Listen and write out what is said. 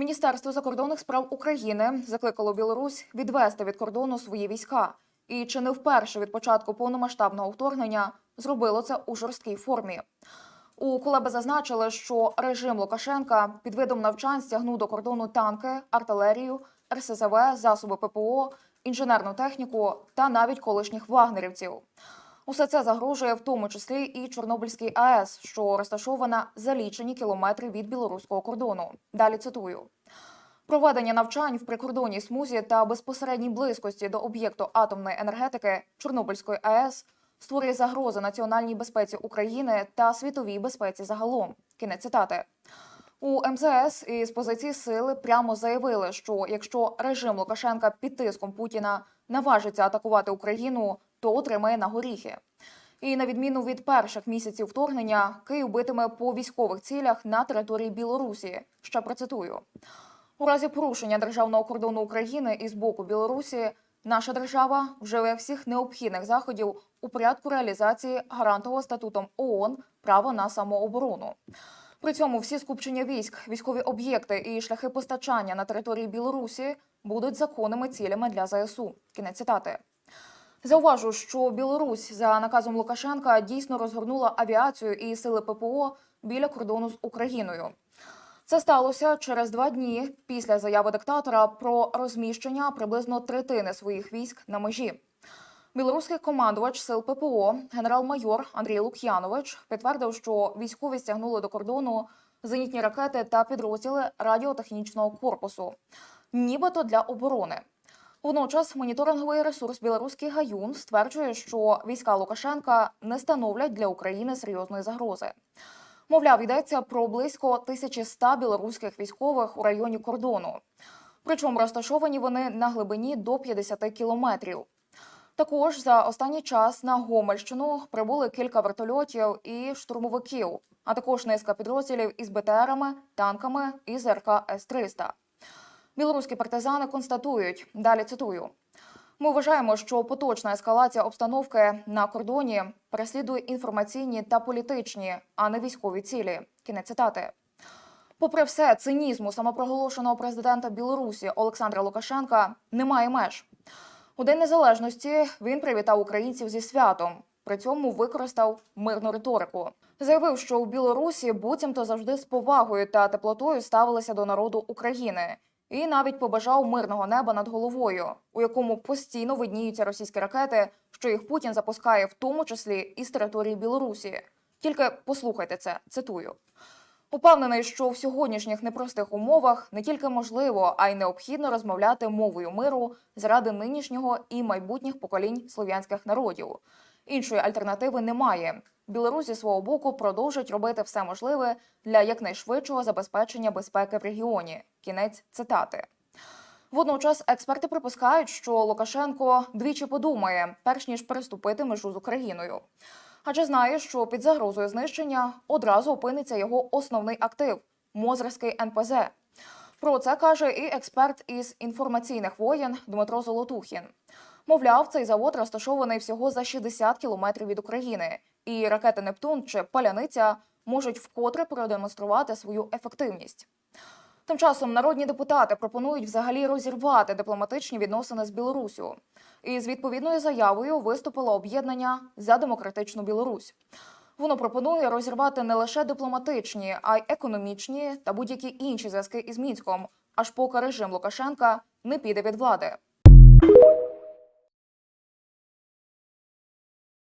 Міністерство закордонних справ України закликало Білорусь відвести від кордону свої війська, і чи не вперше від початку повномасштабного вторгнення зробило це у жорсткій формі. У Кулеби зазначили, що режим Лукашенка під видом навчань стягнув до кордону танки, артилерію, РСЗВ, засоби ППО, інженерну техніку та навіть колишніх вагнерівців. Усе це загрожує в тому числі і Чорнобильській АЕС, що розташована за лічені кілометри від білоруського кордону. Далі цитую. Проведення навчань в прикордонній смузі та безпосередній близькості до об'єкту атомної енергетики Чорнобильської АЕС створює загрози національній безпеці України та світовій безпеці загалом. Кінець цитати. У МЗС із позиції сили прямо заявили, що якщо режим Лукашенка під тиском Путіна наважиться атакувати Україну, то отримає на горіхи. І на відміну від перших місяців вторгнення, Київ битиме по військових цілях на території Білорусі. Ще процитую. У разі порушення державного кордону України із боку Білорусі наша держава вживе всіх необхідних заходів у порядку реалізації гарантового статутом ООН права на самооборону. При цьому всі скупчення військ, військові об'єкти і шляхи постачання на території Білорусі будуть законними цілями для ЗСУ. Кінець цитати. Зауважу, що Білорусь за наказом Лукашенка дійсно розгорнула авіацію і сили ППО біля кордону з Україною. Це сталося через два дні після заяви диктатора про розміщення приблизно третини своїх військ на межі. Білоруський командувач сил ППО генерал-майор Андрій Лук'янович підтвердив, що військові стягнули до кордону зенітні ракети та підрозділи радіотехнічного корпусу, нібито для оборони. Водночас моніторинговий ресурс Білоруський Гаюн стверджує, що війська Лукашенка не становлять для України серйозної загрози. Мовляв, йдеться про близько 1100 білоруських військових у районі кордону. Причому розташовані вони на глибині до 50 кілометрів. Також за останній час на Гомельщину прибули кілька вертольотів і штурмовиків, а також низка підрозділів із БТРами, танками і ЗРК С-300. Білоруські партизани констатують, далі цитую. Ми вважаємо, що поточна ескалація обстановки на кордоні переслідує інформаційні та політичні, а не військові цілі. Кінець цитати. Попри все, цинізму самопроголошеного президента Білорусі Олександра Лукашенка немає меж. У День Незалежності він привітав українців зі святом. При цьому використав мирну риторику. Заявив, що в Білорусі буцімто завжди з повагою та теплотою ставилися до народу України, і навіть побажав мирного неба над головою, у якому постійно видніються російські ракети, що їх Путін запускає, в тому числі із території Білорусі. Тільки послухайте це, цитую. Упевнений, що в сьогоднішніх непростих умовах не тільки можливо, а й необхідно розмовляти мовою миру заради нинішнього і майбутніх поколінь слов'янських народів. Іншої альтернативи немає. Білорусь зі свого боку продовжить робити все можливе для якнайшвидшого забезпечення безпеки в регіоні. Кінець цитати. Водночас експерти припускають, що Лукашенко двічі подумає, перш ніж переступити межу з Україною. Адже знає, що під загрозою знищення одразу опиниться його основний актив Мозерський НПЗ. Про це каже і експерт із інформаційних воєн Дмитро Золотухін. Мовляв, цей завод розташований всього за 60 кілометрів від України, і ракети Нептун чи Паляниця можуть вкотре продемонструвати свою ефективність. Тим часом народні депутати пропонують взагалі розірвати дипломатичні відносини з Білоруссю. І з відповідною заявою виступило об'єднання за демократичну Білорусь. Воно пропонує розірвати не лише дипломатичні, а й економічні та будь-які інші зв'язки із мінськом, аж поки режим Лукашенка не піде від влади.